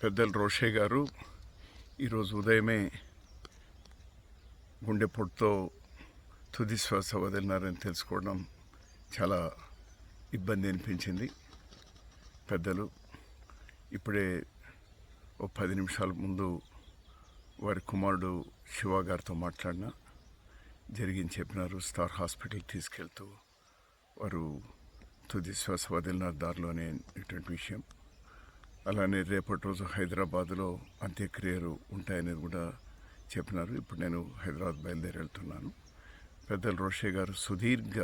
పెద్దలు రోషే గారు ఈరోజు ఉదయమే గుండెపోటుతో తుది శ్వాస వదిలినారని తెలుసుకోవడం చాలా ఇబ్బంది అనిపించింది. పెద్దలు ఇప్పుడే ఓ పది నిమిషాల ముందు వారి కుమారుడు శివ గారితో మాట్లాడిన జరిగింది చెప్పినారు స్టార్ హాస్పిటల్ తీసుకెళ్తూ వారు తుది శ్వాస వదిలిన దారిలోనే ఇటువంటి విషయం. అలానే రేపటి రోజు హైదరాబాద్లో అంత్యక్రియలు ఉంటాయనేది కూడా చెప్పినారు. ఇప్పుడు నేను హైదరాబాద్ బయలుదేరి వెళ్తున్నాను పెద్దలు రోషే గారు సుదీర్ఘ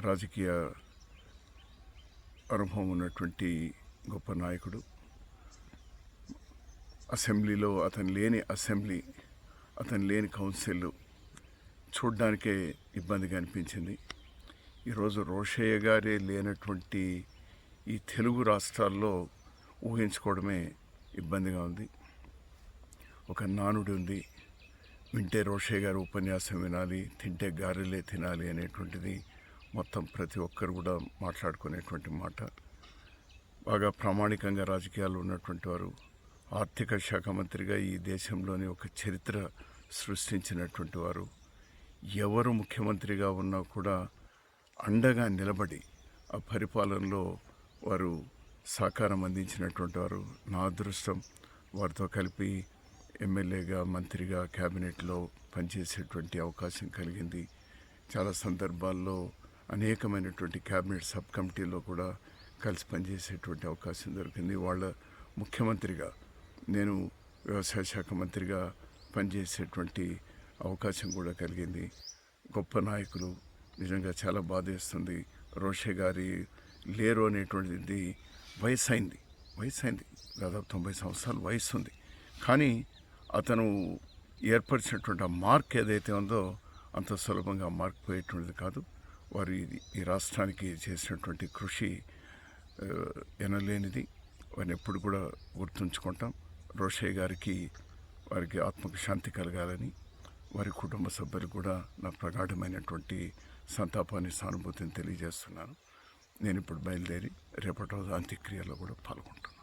రాజకీయ అనుభవం ఉన్నటువంటి గొప్ప నాయకుడు. అసెంబ్లీలో అతను లేని అసెంబ్లీ అతను లేని కౌన్సిల్ చూడ్డానికే ఇబ్బందిగా అనిపించింది. ఈరోజు రోషయ్య గారే లేనటువంటి ఈ తెలుగు రాష్ట్రాల్లో ఊహించుకోవడమే ఇబ్బందిగా ఉంది. ఒక నానుడి ఉంది. వింటే రోషయ్య గారు ఉపన్యాసం వినాలి తింటే గారెలే తినాలి అనేటువంటిది మొత్తం ప్రతి ఒక్కరు కూడా మాట్లాడుకునేటువంటి మాట. బాగా ప్రామాణికంగా రాజకీయాలు ఉన్నటువంటి వారు ఆర్థిక శాఖ మంత్రిగా ఈ దేశంలోని ఒక చరిత్ర సృష్టించినటువంటి వారు ఎవరు ముఖ్యమంత్రిగా ఉన్నా కూడా అండగా నిలబడి ఆ పరిపాలనలో వారు సహకారం అందించినటువంటి వారు నా అదృష్టం. వారితో కలిపి ఎమ్మెల్యేగా మంత్రిగా క్యాబినెట్లో పనిచేసేటువంటి అవకాశం కలిగింది. చాలా సందర్భాల్లో అనేకమైనటువంటి క్యాబినెట్ సబ్ కమిటీలో కూడా కలిసి పనిచేసేటువంటి అవకాశం దొరికింది. వాళ్ళ ముఖ్యమంత్రిగా నేను వ్యవసాయ శాఖ మంత్రిగా పనిచేసేటువంటి అవకాశం కూడా కలిగింది. గొప్ప నాయకులు నిజంగా చాలా బాధేస్తుంది. రోషే గారి లేరు అనేటువంటిది వయసు అయింది వయసు అయింది దాదాపు తొంభై సంవత్సరాలు వయసు ఉంది కానీ అతను ఏర్పరిచినటువంటి ఆ మార్క్ ఏదైతే ఉందో అంత సులభంగా మార్క్ పోయేటువంటిది కాదు. వారు ఇది- ఈ రాష్ట్రానికి చేసినటువంటి కృషి ఎనలేనిది. వారిని ఎప్పుడు కూడా గుర్తుంచుకుంటాం. రోషయ్య గారికి వారికి ఆత్మకు శాంతి కలగాలని వారి కుటుంబ సభ్యులు కూడా నా ప్రగాఢమైనటువంటి సంతాపాన్ని సానుభూతిని తెలియజేస్తున్నాను. నేను ఇప్పుడు బయలుదేరి రేపటి రోజు అంత్యక్రియలో కూడా పాల్గొంటాను.